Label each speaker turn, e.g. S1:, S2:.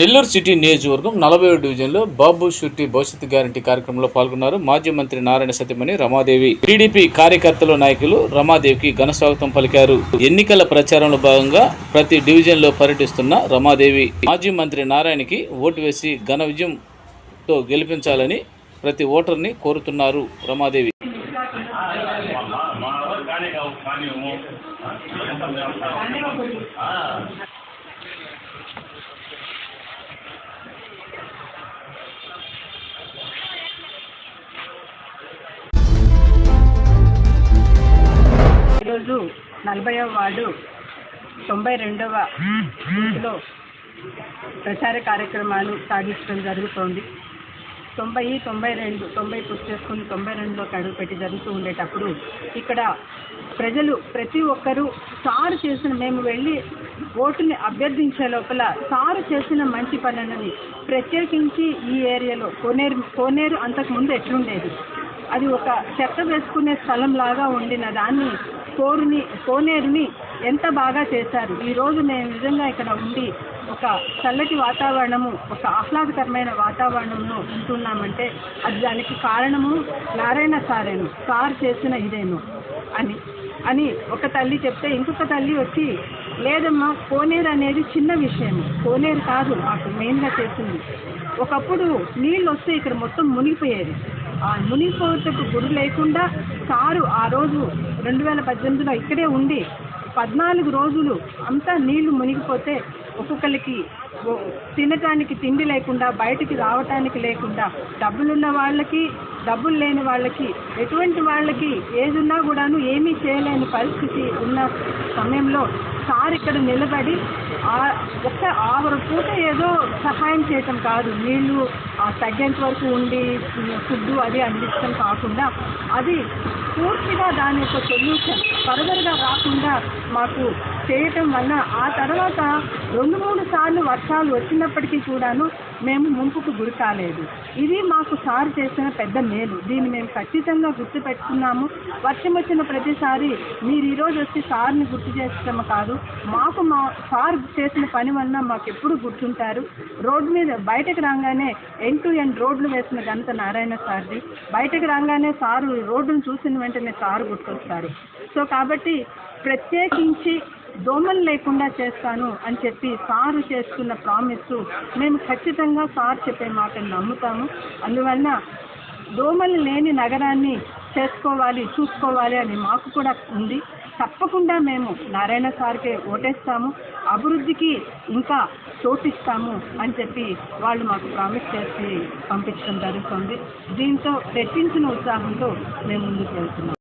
S1: Nellore city నియోజకవర్గం నలభై డివిజన్లో బాబు షూరిటీ భవిష్యత్తు గ్యారంటీ కార్యక్రమంలో పాల్గొన్నారు మాజీ మంత్రి నారాయణ సత్యమణి రమాదేవి టీడీపీ కార్యకర్తలు నాయకులు రమాదేవికి ఘన స్వాగతం పలికారు ఎన్నికల ప్రచారంలో భాగంగా ప్రతి డివిజన్లో పర్యటిస్తున్న రమాదేవి మాజీ మంత్రి నారాయణకి ఓటు వేసి ఘన విజయంతో గెలిపించాలని ప్రతి ఓటర్ని కోరుతున్నారు రమాదేవి
S2: ఈరోజు నలభైవ వార్డు తొంభై రెండవ బూత్లో ప్రచార కార్యక్రమాలు సాగించడం జరుగుతోంది. తొంభై తొంభై రెండు తొంభై పూర్తి చేసుకుని తొంభై రెండులోకి అడుగుపెట్టి జరుగుతూ ఉండేటప్పుడు ఇక్కడ ప్రజలు ప్రతి ఒక్కరూ సారు చేసిన మేము వెళ్ళి ఓటుని అభ్యర్థించే లోపల సారు చేసిన మంచి పనులని ప్రత్యేకించి ఈ ఏరియాలో కోనేరు కోనేరు అంతకుముందు ఎట్లుండేది? అది ఒక చెత్త వేసుకునే స్థలం లాగా ఉండిన దాన్ని కోరుని కోనేరుని ఎంత బాగా చేశారు? ఈరోజు నేను నిజంగా ఇక్కడ ఉండి ఒక చల్లటి వాతావరణము ఒక ఆహ్లాదకరమైన వాతావరణంలో ఉంటున్నామంటే అది దానికి కారణము నారాయణ సారేను సార్ చేసిన ఇదేను అని అని ఒక తల్లి చెప్తే ఇంకొక తల్లి వచ్చి లేదమ్మా కోనేరు అనేది చిన్న విషయం కోనేరు కాదు మాకు మెయిన్గా చేసింది. ఒకప్పుడు నీళ్ళు వస్తే ఇక్కడ మొత్తం మునిగిపోయేది. ఆ మునిగిపోవటకు గురి లేకుండా సారు ఆ రోజు రెండు వేల పద్దెనిమిదిలో ఇక్కడే ఉండి పద్నాలుగు రోజులు అంతా నీళ్ళు మునిగిపోతే ఒక్కొక్కరికి తినటానికి తిండి లేకుండా బయటికి రావటానికి లేకుండా డబ్బులున్న వాళ్ళకి డబ్బులు లేని వాళ్ళకి ఎటువంటి వాళ్ళకి ఏదున్నా కూడాను ఏమీ చేయలేని పరిస్థితి ఉన్న సమయంలో సార్ ఇక్కడ నిలబడి ఆ ఒక్క ఆరు పూట ఏదో సహాయం చేయటం కాదు. నీళ్ళు ఆ తగ్గేంత వరకు ఉండి ఫుడ్ అది అందించడం కాకుండా అది పూర్తిగా దాని యొక్క సొల్యూషన్ ఫర్దర్గా రాకుండా మాకు చేయటం వల్ల ఆ తర్వాత రెండు మూడు సార్లు వర్షాలు వచ్చినప్పటికీ కూడాను మేము ముంపుకు గురి కాలేదు. ఇది మాకు సార్ చేసిన పెద్ద మేలు. దీన్ని మేము ఖచ్చితంగా గుర్తుపెట్టుకున్నాము. వర్షం వచ్చిన ప్రతిసారి మీరు ఈరోజు వచ్చి సార్ని గుర్తు చేసడం కాదు. మాకు మా సార్ చేసిన పని వలన మాకు ఎప్పుడు గుర్తుంటారు. రోడ్డు మీద బయటకు రాగానే ఎన్ టు ఎన్ రోడ్లు వేసిన ఘనత నారాయణ సార్ది. బయటకు రాగానే సారు రోడ్డును చూసిన వెంటనే సారు గుర్తొస్తారు. సో కాబట్టి ప్రత్యేకించి దోమలు లేకుండా చేస్తాను అని చెప్పి సారు చేసుకున్న ప్రామిస్ మేము ఖచ్చితంగా సార్ చెప్పే మాటను నమ్ముతాము. అందువలన దోమలు లేని నగరాన్ని చేసుకోవాలి చూసుకోవాలి అని మాకు కూడా ఉంది. తప్పకుండా మేము నారాయణ సార్కే ఓటేస్తాము. అభివృద్ధికి ఇంకా చోటిస్తాము అని చెప్పి వాళ్ళు మాకు ప్రామిస్ చేసి పంపించడం జరుగుతుంది. దీంతో రెట్టించిన ఉత్సాహంతో మేము ముందుకు వెళ్తున్నాం.